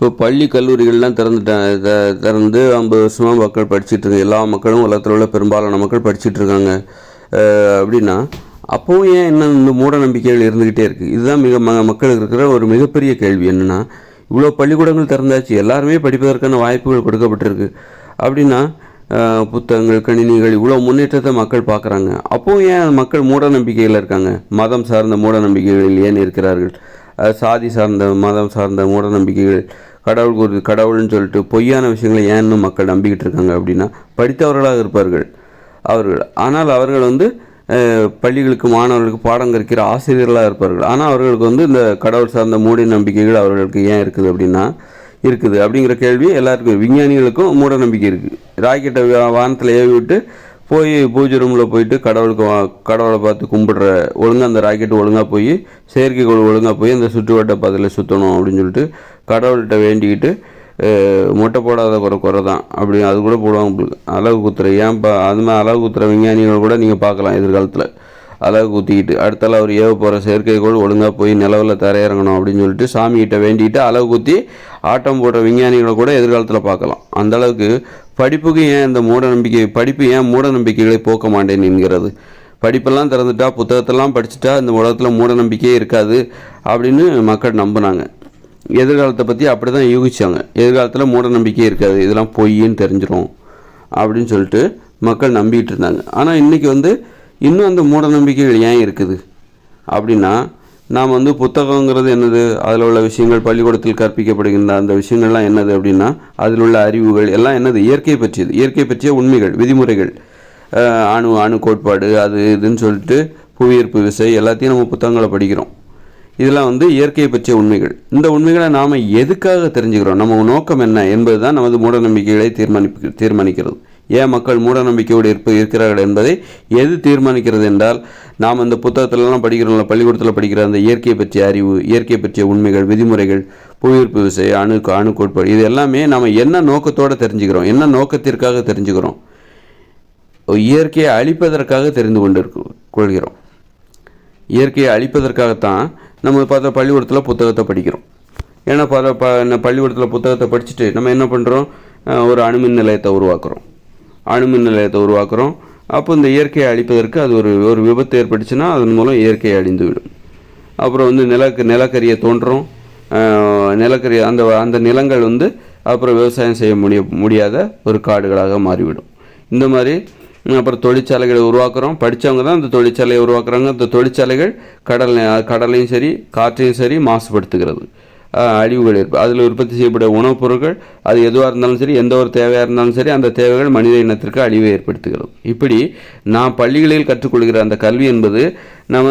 இப்போ பள்ளி கல்லூரிகள்லாம் திறந்துட்டாங்க த- திறந்து ஐம்பது வருஷமாக மக்கள் படிச்சுட்டு இருக்காங்க எல்லா மக்களும் உலகத்தில் உள்ள பெரும்பாலான மக்கள் படிச்சிட்டு இருக்காங்க. அப்படின்னா அப்போவும் ஏன் இன்னும் இந்த மூட நம்பிக்கைகள் இருந்துக்கிட்டே இருக்குது இதுதான் மிக ம மக்களுக்கு இருக்கிற ஒரு மிகப்பெரிய கேள்வி. என்னென்னா இவ்வளோ பள்ளிக்கூடங்கள் திறந்தாச்சு எல்லாருமே படிப்பதற்கான வாய்ப்புகள் கொடுக்கப்பட்டிருக்கு. அப்படின்னா புத்தகங்கள் கணினிகள் இவ்வளோ முன்னேற்றத்தை மக்கள் பார்க்குறாங்க. அப்போவும் ஏன் மக்கள் மூட நம்பிக்கையில் இருக்காங்க? மதம் சார்ந்த மூட நம்பிக்கைகளில் ஏன் இருக்கிறார்கள்? சாதி சார்ந்த மதம் சார்ந்த மூட நம்பிக்கைகள் கடவுள் ஒரு கடவுள்னு சொல்லிட்டு பொய்யான விஷயங்களை ஏன் மக்கள் நம்பிக்கிட்டு இருக்காங்க அப்படின்னா படித்தவர்களாக இருப்பார்கள் அவர்கள். ஆனால் அவர்கள் வந்து பள்ளிகளுக்கு மாணவர்களுக்கு பாடம் கற்கிற ஆசிரியர்களாக இருப்பார்கள். ஆனால் அவர்களுக்கு வந்து இந்த கடவுள் சார்ந்த மூட நம்பிக்கைகள் அவர்களுக்கு ஏன் இருக்குது அப்படின்னா இருக்குது அப்படிங்கிற கேள்வி எல்லாருக்கும் விஞ்ஞானிகளுக்கும் மூட நம்பிக்கை இருக்குது. ராக்கெட்டை வானத்தில் ஏவி விட்டு போய் பூஜை ரூமில் போயிட்டு கடவுளுக்கு வா- கடவுளை பார்த்து கும்பிடுற ஒழுங்காக அந்த ராக்கெட் ஒழுங்காக போய் செயற்கைக்கோள் ஒழுங்காக போய் அந்த சுற்றுவட்ட பாதையில் சுற்றணும் அப்படின்னு சொல்லிட்டு கடவுள்கிட்ட வேண்டிக்கிட்டு மொட்டை போடாத குறை குறை தான். அப்படி அது கூட போடுவாங்க உங்களுக்கு அளவு குத்துற ஏன்ப்பா அது மாதிரி அளவு குத்துற விஞ்ஞானிகள் கூட நீங்கள் பார்க்கலாம் எதிர்காலத்தில். அழகு குத்திக்கிட்டு அடுத்தால அவர் ஏவ போகிற செயற்கைக்கோள் ஒழுங்காக போய் நிலவில் தரையிறங்கணும் அப்படின்னு சொல்லிட்டு சாமிகிட்ட வேண்டிக்கிட்டு அழகு குத்தி ஆட்டம் போடுற விஞ்ஞானிகளை கூட எதிர்காலத்தில் பார்க்கலாம். அந்த அளவுக்கு படிப்புக்கு ஏன் இந்த மூட நம்பிக்கை படிப்பு ஏன் மூட நம்பிக்கைகளை போக்க மாட்டேன் என்கிறது? படிப்பெல்லாம் திறந்துட்டா புத்தகத்தெல்லாம் படிச்சுட்டா இந்த உலகத்தில் மூட நம்பிக்கையே இருக்காது அப்படின்னு மக்கள் நம்பினாங்க. எதிர்காலத்தை பற்றி அப்படி தான் யூகிச்சாங்க. எதிர்காலத்தில் மூட நம்பிக்கையே இருக்காது இதெல்லாம் பொய்ன்னு தெரிஞ்சிடும் அப்படின்னு சொல்லிட்டு மக்கள் நம்பிக்கிட்டு இருந்தாங்க. ஆனால் இன்றைக்கி வந்து இன்னும் அந்த மூட நம்பிக்கைகள் ஏன் இருக்குது? அப்படின்னா நாம் வந்து புத்தகங்கிறது என்னது? அதில் உள்ள விஷயங்கள் பள்ளிக்கூடத்தில் கற்பிக்கப்படுகின்ற அந்த விஷயங்கள்லாம் என்னது அப்படின்னா அதில் உள்ள அறிவுகள் எல்லாம் என்னது? இயற்கை பற்றியது. இயற்கை பற்றிய உண்மைகள் விதிமுறைகள். அணு அணு கோட்பாடு அது இதுன்னு சொல்லிட்டு புவியீர்ப்பு விசை எல்லாத்தையும் நம்ம புத்தகங்களை படிக்கிறோம். இதெல்லாம் வந்து இயற்கையை பற்றிய உண்மைகள். இந்த உண்மைகளை நாம் எதுக்காக தெரிஞ்சுக்கிறோம்? நம்ம நோக்கம் என்ன என்பது தான் நமது மூட நம்பிக்கைகளை தீர்மானி தீர்மானிக்கிறது. ஏன் மக்கள் மூடநம்பிக்கையோடு இருப்ப இருக்கிறார்கள் என்பதை எது தீர்மானிக்கிறது என்றால் நாம் இந்த புத்தகத்திலலாம் படிக்கிறோம்ல பள்ளிக்கூடத்தில் படிக்கிற அந்த இயற்கையை பற்றிய அறிவு இயற்கையை பற்றிய உண்மைகள் விதிமுறைகள் புவியீர்ப்பு விசை அணு அணுக்கோட்பாடு இது எல்லாமே நாம் என்ன நோக்கத்தோடு தெரிஞ்சுக்கிறோம் என்ன நோக்கத்திற்காக தெரிஞ்சுக்கிறோம் இயற்கையை அழிப்பதற்காக தெரிந்து கொண்டு கொள்கிறோம். இயற்கையை அழிப்பதற்காகத்தான் நம்ம பார்த்தா பள்ளிக்கூடத்தில் புத்தகத்தை படிக்கிறோம். ஏன்னா பல ப என்ன பள்ளிக்கூடத்தில் புத்தகத்தை படிச்சுட்டு நம்ம என்ன பண்ணுறோம் ஒரு அணுமின் நிலையத்தை உருவாக்குறோம். அணுமின் நிலையத்தை உருவாக்குறோம். அப்போ இந்த இயற்கையை அழிப்பதற்கு அது ஒரு ஒரு விபத்து ஏற்பட்டுச்சுன்னா அதன் மூலம் இயற்கை அழிந்துவிடும். அப்புறம் வந்து நிலக்கு நிலக்கரியை தோன்றும். நிலக்கரி அந்த அந்த நிலங்கள் வந்து அப்புறம் விவசாயம் செய்ய முடிய முடியாத ஒரு காடுகளாக மாறிவிடும். இந்த மாதிரி அப்புறம் தொழிற்சாலைகளை உருவாக்குறோம். படித்தவங்க தான் இந்த தொழிற்சாலையை உருவாக்குறாங்க. இந்த தொழிற்சாலைகள் கடல் கடலையும் சரி காற்றையும் சரி மாசுபடுத்துகிறது. அழிவுகள் ஏற்ப அதில் உற்பத்தி செய்யப்பட்ட உணவுப் பொருட்கள் அது எதுவாக இருந்தாலும் சரி எந்த ஒரு தேவையாக இருந்தாலும் சரி அந்த தேவைகள் மனித இனத்திற்கு அழிவை ஏற்படுத்துகிறது. இப்படி நாம் பள்ளிகளில் கற்றுக்கொள்கிற அந்த கல்வி என்பது நம்ம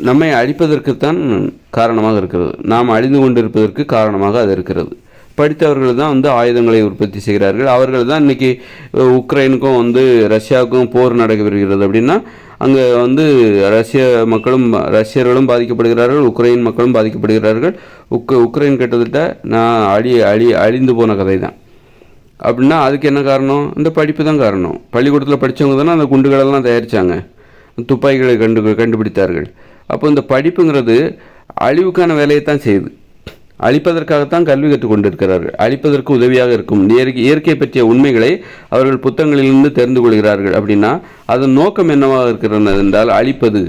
நம்மை அழிப்பதற்குத்தான் காரணமாக இருக்கிறது. நாம் அழிந்து கொண்டிருப்பதற்கு காரணமாக அது இருக்கிறது. படித்தவர்கள் தான் வந்து ஆயுதங்களை உற்பத்தி செய்கிறார்கள். அவர்கள் தான் இன்னைக்கு உக்ரைனுக்கும் வந்து ரஷ்யாவுக்கும் போர் நடைபெறுகிறது அப்படின்னா அங்கே வந்து ரஷ்ய மக்களும் ரஷ்யர்களும் பாதிக்கப்படுகிறார்கள் உக்ரைன் மக்களும் பாதிக்கப்படுகிறார்கள். உக் உக்ரைன் கிட்டத்தட்ட நான் அழி அழி அழிந்து போன கதை தான் அப்படின்னா அதுக்கு என்ன காரணம்? இந்த படிப்பு தான் காரணம். பள்ளிக்கூடத்தில் படித்தவங்க தானே அந்த குண்டுகளெல்லாம் தயாரித்தாங்க துப்பாக்கிகளை கண்டு கண்டுபிடித்தார்கள். அப்போ இந்த படிப்புங்கிறது அழிவுக்கான வேலையை தான் செய்யுது. அழிப்பதற்காகத்தான் கல்வி கற்றுக்கொண்டிருக்கிறார்கள் அழிப்பதற்கு உதவியாக இருக்கும். இயற்கை இயற்கை பற்றிய உண்மைகளை அவர்கள் புத்தகங்களிலிருந்து தெரிந்து கொள்கிறார்கள். அப்படின்னா அதன் நோக்கம் என்னவாக இருக்கிறது என்றால் அழிப்பது.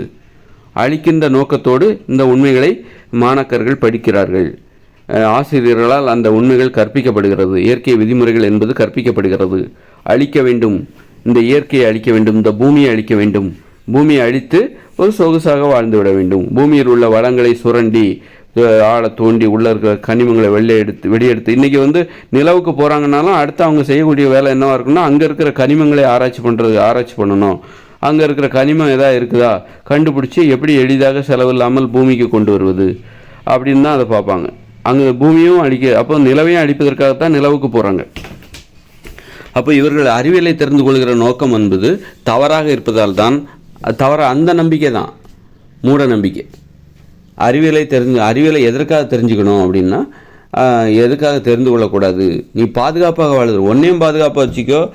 அழிக்கின்ற நோக்கத்தோடு இந்த உண்மைகளை மாணாக்கர்கள் படிக்கிறார்கள். ஆசிரியர்களால் அந்த உண்மைகள் கற்பிக்கப்படுகிறது. இயற்கை விதிமுறைகள் என்பது கற்பிக்கப்படுகிறது. அழிக்க வேண்டும். இந்த இயற்கையை அழிக்க வேண்டும். இந்த பூமியை அழிக்க வேண்டும். பூமியை அழித்து ஒரு சொகுசாக வாழ்ந்து விட வேண்டும். பூமியில் உள்ள வளங்களை சுரண்டி ஆழ தோண்டி உள்ளே இருக்கிற கனிமங்களை வெளியே எடுத்து வெளியெடுத்து இன்றைக்கி வந்து நிலவுக்கு போகிறாங்கனாலும் அடுத்து அவங்க செய்யக்கூடிய வேலை என்னவாக இருக்குன்னா அங்கே இருக்கிற கனிமங்களை ஆராய்ச்சி பண்ணுறது ஆராய்ச்சி பண்ணணும். அங்கே இருக்கிற கனிமம் எதாவது இருக்குதா? கண்டுபிடிச்சி எப்படி எளிதாக செலவில்லாமல் பூமிக்கு கொண்டு வருவது? அப்படின்னு தான் அதை பார்ப்பாங்க. அங்கே பூமியும் அழிக்க அப்போ நிலவையும் அழிப்பதற்காகத்தான் நிலவுக்கு போகிறாங்க அப்போ இவர்கள் அறிவியலை தெரிந்து கொள்கிற நோக்கம் என்பது தவறாக இருப்பதால் தான் தவற அந்த நம்பிக்கை தான். மூட நம்பிக்கை. அறிவியலை தெரிஞ்சு அறிவியலை எதற்காக தெரிஞ்சுக்கணும் அப்படின்னா எதுக்காக தெரிந்து கொள்ளக்கூடாது. நீ பாதுகாப்பாக வாழுது ஒன்றையும் பாதுகாப்பாக வச்சுக்கோ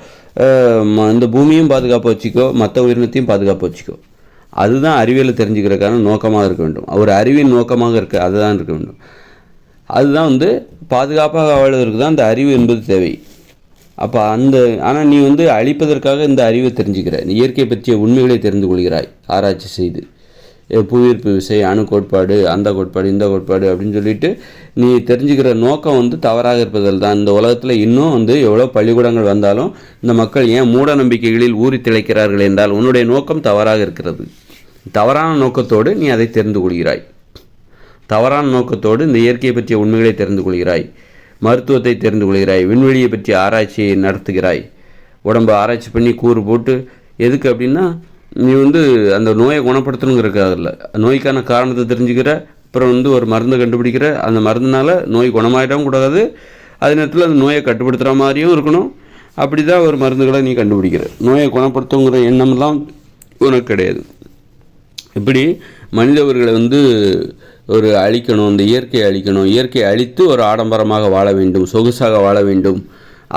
ம- இந்த பூமியும் பாதுகாப்பாக வச்சுக்கோ மற்ற உயிரினத்தையும் பாதுகாப்பாக வச்சுக்கோ. அதுதான் அறிவியலை தெரிஞ்சுக்கிறதுக்கான நோக்கமாக இருக்க வேண்டும். ஒரு அறிவின் நோக்கமாக இருக்க அதுதான் இருக்க வேண்டும். அதுதான் வந்து பாதுகாப்பாக வாழ்வதற்கு தான் அந்த அறிவு என்பது தேவை. அப்போ அந்த ஆனால் நீ வந்து அழிப்பதற்காக இந்த அறிவை தெரிஞ்சுக்கிற. நீ இயற்கை பற்றிய உண்மைகளை தெரிந்து கொள்கிறாய். ஆராய்ச்சி செய்து. புவியீர்ப்பு விசை அணு கோட்பாடு அந்த கோட்பாடு இந்த கோட்பாடு அப்படின்னு சொல்லிட்டு நீ தெரிஞ்சுக்கிற நோக்கம் வந்து தவறாக இருப்பதில் தான். இந்த உலகத்தில் இன்னும் வந்து எவ்வளோ பள்ளிக்கூடங்கள் வந்தாலும் இந்த மக்கள் ஏன் மூட நம்பிக்கைகளில் ஊறி திளைக்கிறார்கள் என்றால் உன்னுடைய நோக்கம் தவறாக இருக்கிறது. தவறான நோக்கத்தோடு நீ அதை தெரிந்து கொள்கிறாய். தவறான நோக்கத்தோடு இந்த இயற்கையை பற்றிய உண்மைகளை தெரிந்து கொள்கிறாய். மருத்துவத்தை தெரிந்து கொள்கிறாய். விண்வெளியை பற்றிய ஆராய்ச்சியை நடத்துகிறாய். உடம்பு ஆராய்ச்சி பண்ணி கூறு போட்டு எதுக்கு அப்படின்னா நீ வந்து அந்த நோயை குணப்படுத்தணுங்கிறக்காக இல்லை நோய்க்கான காரணத்தை தெரிஞ்சுக்கிற அப்புறம் வந்து ஒரு மருந்து கண்டுபிடிக்கிற அந்த மருந்துனால் நோய் குணமாயிடவும் கூடாது. அதே நேரத்தில் அந்த நோயை கட்டுப்படுத்துகிற மாதிரியும் இருக்கணும். அப்படி தான் ஒரு மருந்துகளை நீ கண்டுபிடிக்கிற. நோயை குணப்படுத்துங்கிற எண்ணம்லாம் உனக்கு கிடையாது. இப்படி மனிதவர்களை வந்து ஒரு அழிக்கணும் இந்த இயற்கையை அழிக்கணும். இயற்கையை அழித்து ஒரு ஆடம்பரமாக வாழ வேண்டும் சொகுசாக வாழ வேண்டும்.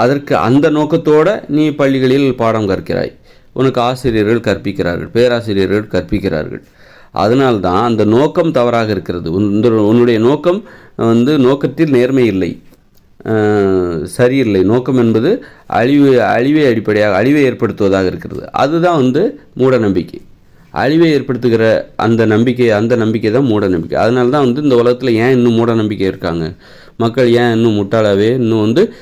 அதற்கு அந்த நோக்கத்தோடு நீ பள்ளிகளில் பாடம் கற்கிறாய். உனக்கு ஆசிரியர்கள் கற்பிக்கிறார்கள் பேராசிரியர்கள் கற்பிக்கிறார்கள். அதனால்தான் அந்த நோக்கம் தவறாக இருக்கிறது. உன்- இந்த- உன்னுடைய நோக்கம் வந்து நோக்கத்தில் நேர்மை இல்லை. சரியில்லை. நோக்கம் என்பது அழிவு அழிவை அடிப்படையாக அழிவை ஏற்படுத்துவதாக இருக்கிறது. அதுதான் வந்து மூட நம்பிக்கை. அழிவை ஏற்படுத்துகிற அந்த நம்பிக்கை அந்த நம்பிக்கை தான் மூட நம்பிக்கை. அதனால தான் வந்து இந்த உலகத்தில் ஏன் இன்னும் மூட நம்பிக்கை இருக்காங்க? மக்கள் ஏன் இன்னும் முட்டாளாவே? இன்னும் வந்து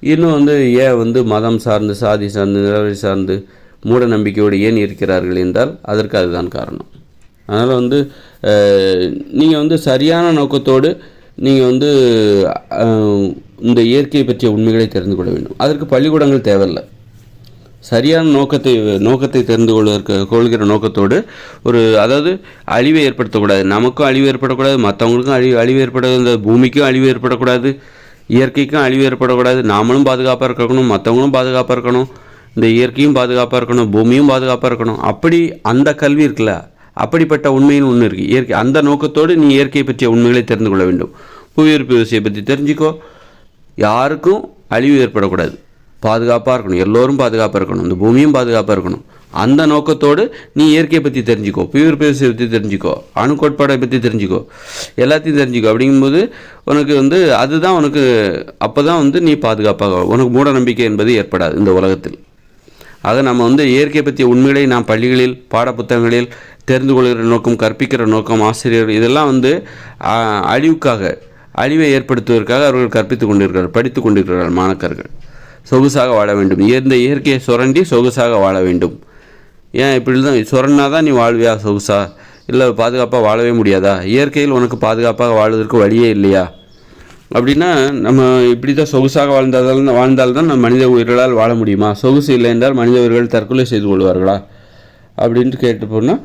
இன்னும் வந்து ஏன் வந்து மதம் சார்ந்து சாதி சார்ந்து நிலவரி சார்ந்து மூட நம்பிக்கையோடு ஏன் இருக்கிறார்கள் என்றால் அதற்கு அதுதான் காரணம். அதனால் வந்து நீங்கள் வந்து சரியான நோக்கத்தோடு நீங்கள் வந்து இந்த இயற்கையை பற்றிய உண்மைகளை தெரிந்து கொள்ள வேண்டும். அதற்கு பள்ளிக்கூடங்கள் தேவையில்லை. சரியான நோக்கத்தை நோக்கத்தை தெரிந்து கொள்வதற்கு கொள்கிற நோக்கத்தோடு ஒரு அதாவது அழிவை ஏற்படுத்தக்கூடாது. நமக்கும் அழிவு ஏற்படக்கூடாது மற்றவங்களுக்கும் அழிவு அழிவு ஏற்படாது இந்த பூமிக்கும் அழிவு ஏற்படக்கூடாது இயற்கைக்கும் அழிவு ஏற்படக்கூடாது. நாமளும் பாதுகாப்பாக இருக்கணும் மற்றவங்களும் பாதுகாப்பாக இருக்கணும். இந்த இயற்கையும் பாதுகாப்பாக இருக்கணும் பூமியும் பாதுகாப்பாக இருக்கணும். அப்படி அந்த கல்வி இருக்குல்ல? அப்படிப்பட்ட உண்மையின் ஒன்று இருக்குது இயற்கை அந்த நோக்கத்தோடு நீ இயற்கையை பற்றிய உண்மைகளை தெரிந்து கொள்ள வேண்டும். புவியீர்ப்பு விசையை பற்றி தெரிஞ்சுக்கோ. யாருக்கும் அழிவு ஏற்படக்கூடாது. பாதுகாப்பாக இருக்கணும். எல்லோரும் பாதுகாப்பாக இருக்கணும். இந்த பூமியும் பாதுகாப்பாக இருக்கணும். அந்த நோக்கத்தோடு நீ இயற்கையை பற்றி தெரிஞ்சுக்கோ. புவியீர்ப்பு பேஸை பற்றி தெரிஞ்சுக்கோ. அணுக்கோட்பாடை பற்றி தெரிஞ்சுக்கோ. எல்லாத்தையும் தெரிஞ்சுக்கோ. அப்படிங்கும்போது உனக்கு வந்து அதுதான் உனக்கு அப்போ தான் வந்து நீ பாதுகாப்பாக உனக்கு மூட நம்பிக்கை என்பது ஏற்படாது இந்த உலகத்தில். ஆக நம்ம வந்து இயற்கை பற்றிய உண்மைகளை நாம் பள்ளிகளில் பாடப்புத்தகங்களில் தெரிந்து கொள்கிற நோக்கம் கற்பிக்கிற நோக்கம் ஆசிரியர் இதெல்லாம் வந்து அழிவுக்காக அழிவை ஏற்படுத்துவதற்காக அவர்கள் கற்பித்துக் கொண்டிருக்கிறார் படித்து கொண்டிருக்கிறார்கள் மாணக்கர்கள். சொகுசாக வாழ வேண்டும். இந்த இயற்கையை சுரண்டி சொகுசாக வாழ வேண்டும். ஏன் இப்படி தான் சுரண்டா தான் நீ வாழ்வியா சொகுசா? இல்லை பாதுகாப்பாக வாழவே முடியாதா? இயற்கையில் உனக்கு பாதுகாப்பாக வாழ்வதற்கு வழியே இல்லையா? அப்படின்னா நம்ம இப்படி தான் சொகுசாக வாழ்ந்ததால் வாழ்ந்தால் தான் நம்ம மனித உயிர்களால் வாழ முடியுமா? சொகுசு இல்லை என்றால் மனித உயிர்கள் தற்கொலை செய்து கொள்வார்களா? அப்படின்ட்டு கேட்டு போனால்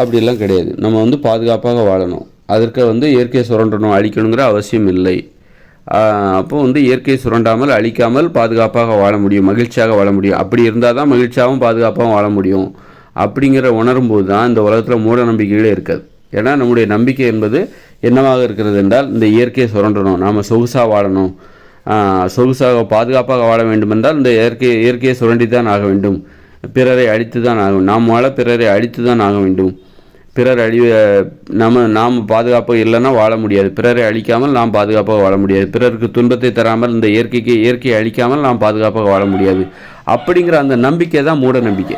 அப்படிலாம் கிடையாது. நம்ம வந்து பாதுகாப்பாக வாழணும். அதற்கு வந்து இயற்கையை சுரண்டணும். அழிக்கணுங்கிற அவசியம் இல்லை. அப்போ வந்து இயற்கையை சுரண்டாமல் அழிக்காமல் பாதுகாப்பாக வாழ முடியும். மகிழ்ச்சியாக வாழ முடியும். அப்படி இருந்தால் தான் மகிழ்ச்சியாகவும் பாதுகாப்பாகவும் வாழ முடியும். அப்படிங்கிற உணரும்போது தான் இந்த உலகத்தில் மூட நம்பிக்கைகளே இருக்காது. ஏன்னா நம்முடைய நம்பிக்கை என்பது என்னவாக இருக்கிறது என்றால் இந்த இயற்கையை சுரண்டணும். நாம் சொகுசாக வாழணும். சொகுசாக பாதுகாப்பாக வாழ வேண்டும் என்றால் இந்த இயற்கை இயற்கையை சுரண்டி தான் ஆக வேண்டும். பிறரை அழித்து தான் ஆகும் நாம் வாழ பிறரை அழித்து தான் ஆக வேண்டும். பிறர் அழி நம்ம நாம் பாதுகாப்பாக இல்லைன்னா வாழ முடியாது. பிறரை அழிக்காமல் நாம் பாதுகாப்பாக வாழ முடியாது. பிறருக்கு துன்பத்தை தராமல் இந்த இயற்கைக்கு இயற்கையை அழிக்காமல் நாம் பாதுகாப்பாக வாழ முடியாது. அப்படிங்கிற அந்த நம்பிக்கை தான் மூட நம்பிக்கை.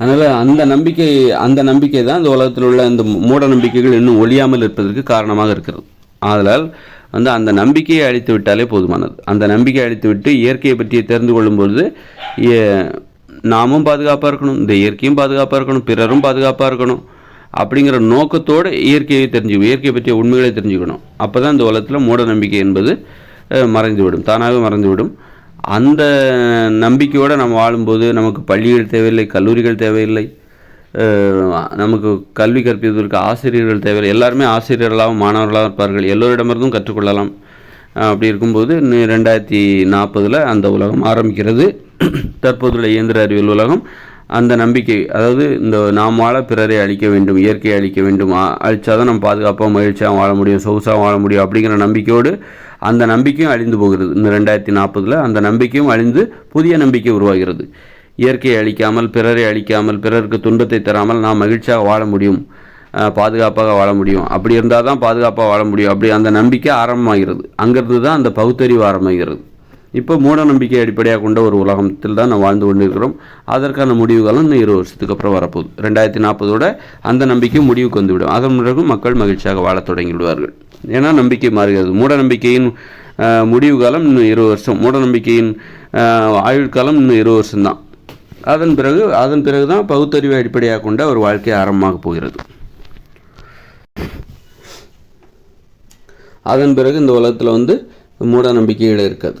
அதனால் அந்த நம்பிக்கை அந்த நம்பிக்கை தான் இந்த உலகத்தில் உள்ள இந்த மூட நம்பிக்கைகள் இன்னும் ஒழியாமல் இருப்பதற்கு காரணமாக இருக்கிறது. ஆதலால் வந்து அந்த நம்பிக்கையை அழித்து விட்டாலே போதுமானது. அந்த நம்பிக்கையை அழித்து விட்டு இயற்கையை பற்றி தெரிந்து கொள்ளும்பொழுது ஏ- நாமும் பாதுகாப்பாக இருக்கணும் இந்த இயற்கையும் பாதுகாப்பாக இருக்கணும் பிறரும் பாதுகாப்பாக இருக்கணும் அப்படிங்கிற நோக்கத்தோடு இயற்கையை தெரிஞ்சுக்கணும் இயற்கையை பற்றிய உண்மைகளை தெரிஞ்சுக்கணும். அப்போ தான் இந்த உலகத்தில் மூட நம்பிக்கை என்பது மறைந்துவிடும் தானாகவே மறைந்துவிடும். அந்த நம்பிக்கையோடு நம்ம வாழும்போது நமக்கு பள்ளிகள் தேவையில்லை கல்லூரிகள் தேவையில்லை நமக்கு கல்வி கற்பிப்பதற்கு ஆசிரியர்கள் தேவையில்லை. எல்லாருமே ஆசிரியர்களாகவும் மாணவர்களாக இருப்பார்கள். எல்லோரிடமிருந்தும் கற்றுக்கொள்ளலாம். அப்படி இருக்கும்போது இன்னும் ரெண்டாயிரத்தி நாற்பதில் அந்த உலகம் ஆரம்பிக்கிறது. தற்போதுள்ள இயந்திர அறிவியல் உலகம் அந்த நம்பிக்கை அதாவது இந்த நாம் வாழ பிறரை அழிக்க வேண்டும் இயற்கையை அழிக்க வேண்டும் அழிச்சா தான் நம்ம பாதுகாப்பாக மகிழ்ச்சியாக வாழ முடியும் சொகுசாக வாழ முடியும் அப்படிங்கிற நம்பிக்கையோடு அந்த நம்பிக்கையும் அழிந்து போகிறது. இந்த ரெண்டாயிரத்தி நாற்பதில் அந்த நம்பிக்கையும் அழிந்து புதிய நம்பிக்கை உருவாகிறது. இயற்கையை அழிக்காமல் பிறரை அழிக்காமல் பிறருக்கு துன்பத்தை தராமல் நாம் மகிழ்ச்சியாக வாழ முடியும் பாதுகாப்பாக வாழ முடியும். அப்படி இருந்தால் தான் பாதுகாப்பாக வாழ முடியும். அப்படி அந்த நம்பிக்கை ஆரம்பமாகிறது. அங்கேருந்து தான் அந்த பகுத்தறிவு ஆரம்பமாகிறது. இப்போ மூட நம்பிக்கை அடிப்படையாக கொண்ட ஒரு உலகத்தில் தான் நான் வாழ்ந்து கொண்டிருக்கிறோம். அதற்கான முடிவுகளும் இன்னும் இருபது வருஷத்துக்கு அப்புறம் வரப்போகுது. ரெண்டாயிரத்தி நாற்பதோட அந்த நம்பிக்கை முடிவுக்கு வந்துவிடும். அதன் பிறகு மக்கள் மகிழ்ச்சியாக வாழத் தொடங்கிவிடுவார்கள் ஏன்னா நம்பிக்கை மாறுகிறது. மூட நம்பிக்கையின் முடிவு காலம் இன்னும் இருபது வருஷம். மூட நம்பிக்கையின் ஆயுள் காலம் இன்னும் இருபது வருஷம்தான். அதன் பிறகு அதன் பிறகு தான் பகுத்தறிவை அடிப்படையாக கொண்ட ஒரு வாழ்க்கை ஆரம்பமாக போகிறது. அதன் பிறகு இந்த உலகத்தில் வந்து மூட நம்பிக்கைகள் இருக்காது